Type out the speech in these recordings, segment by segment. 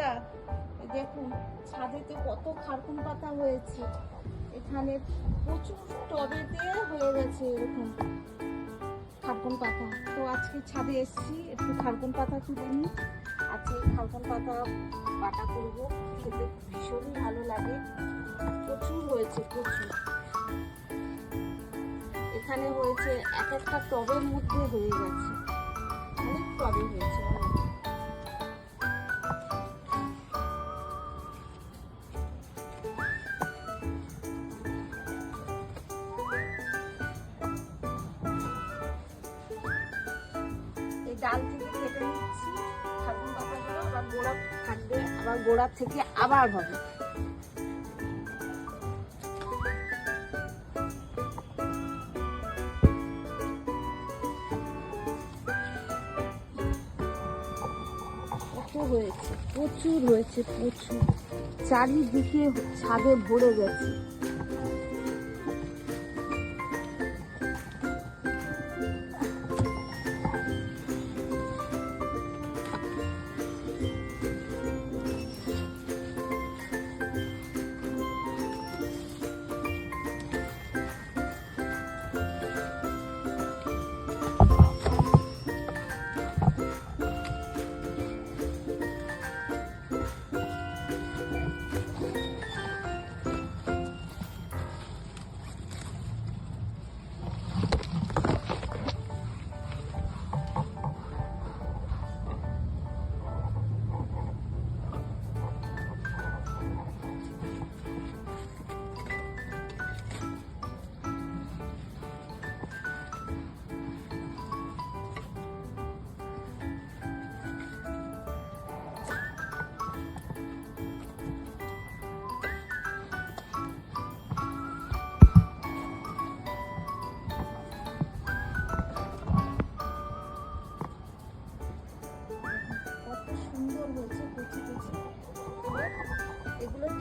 বন্ধুরা দেখুন ছাদেতে কত খারকুন পাতা হয়েছে। এখানে প্রচুর টবেতে হয়ে গেছে এরকম খারকুন পাতা। তো আজকে ছাদে এসেছি, একটু খারকুন পাতা তুলে নিই। আজকে খারকুন পাতা বাটা করব, খেতে ভীষণই ভালো লাগে। প্রচুর হয়েছে, প্রচুর। এখানে হয়েছে এক একটা টবের মধ্যে হয়ে গেছে। অনেক টবে হয়েছে, অনেক। ডাল থেকে কেটে নিচ্ছি। আবার গোড়া থাকবে, আবার গোড়া থেকে আবার হবে। হয়েছে? প্রচুর হয়েছে, প্রচুর। চারিদিকে ছাদে ভরে গেছে।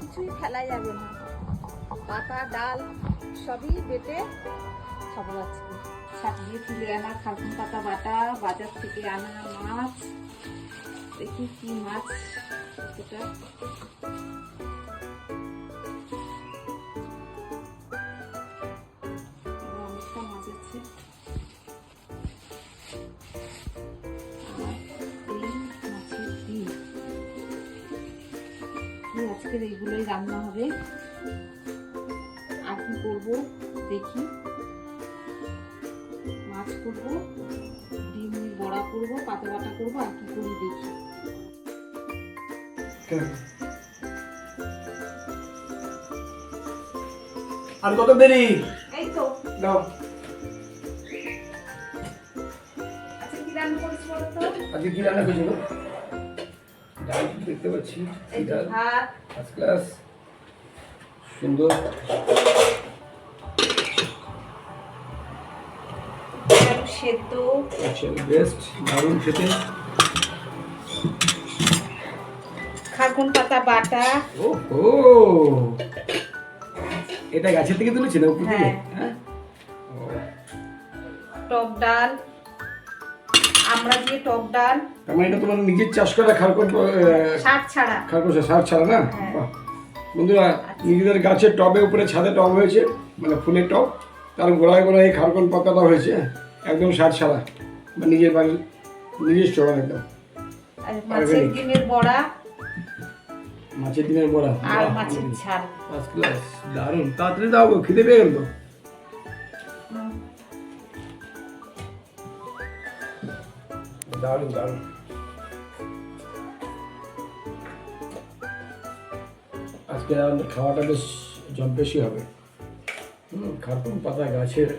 কিছুই ফেলা যাবে না। পাতা, ডাল সবই বেটে খাব আজকে। শাক দিয়ে তুলে আনা খালকুন পাতা বাটা, বাজার থেকে আনা মাছ। দেখি কি মাছ, কতটা। এই আজকের এইগুলোই রান্না হবে। আর কি করব দেখি। মাছ করব ডিম বড়া করব পাতা বাটা করব আর কি করি দেখি। আর কত দেরি? এই তো। দাও। আচ্ছা কি রান্না করেছি বলো তো? আজকে কি রান্না করেছিল ডাল দেখতে পাচ্ছি ডাল ফার্স্ট ক্লাস সুন্দর। সেদ্ধ। আচ্ছা বেস্ট দারুণ খেতে। খারকুন পাতা বাটা। ও ও এটা গাছের থেকে তুলেছি না উপর হ্যাঁ। হ্যাঁ? টক ডাল। আমরা দিয়ে টক ডাল। তার মানে এটা তোমার নিজের চাষ করা খারকর শাক ছাড়া। খারকর সার ছাড়া না? হ্যাঁ। বন্ধুরা নিজেদের গাছের টবে উপরে ছাদে টব হয়েছে মানে ফুলের টব। তার গোড়ায় গোড়ায় এই খারকন পাতাটা হয়েছে একদম সার ছাড়া। বা নিজের বাড়ির নিজস্ব একদম। মাছের. ডিমের বড়া। মাছের ডিমের বড়া আর মাছের ঝাল। ফার্স্ট ক্লাস দারুণ। তাড়াতাড়ি দাও খিদে পেয়ে গেল তো? দারুণ দারুণ আজকে খাওয়াটা বেশ জম্পেশি হবে। হুম খারকুন পাতা গাছের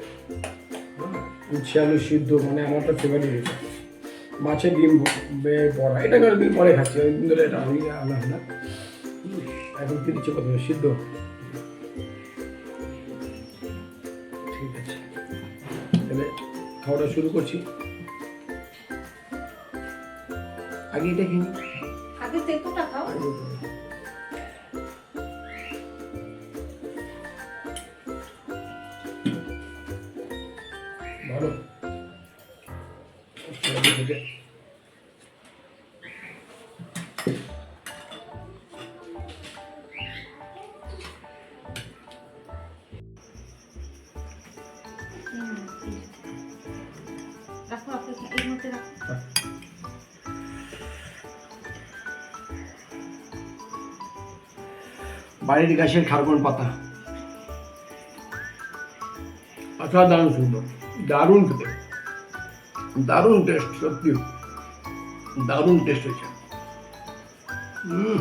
উচ্ছে আলু সিদ্ধ মানে আমার তো ফেভারিট মাছের ডিম বড়া, এটা দিন পরে খাচ্ছি ওই দিন ধরে এটা আমি আনা না। এখন কি দিচ্ছে কত সিদ্ধ। ঠিক আছে। তাহলে খাওয়াটা শুরু করছি। আগে এটা আগে তেঁতুলটা খাও। ভালো রাখো আপনি এই মধ্যে রাখো। বাড়ির গাছের খারগন পাতা। অসাধারণ সুন্দর। দারুণ দারুণ টেস্ট সত্যি। দারুণ টেস্ট হয়েছে। হুম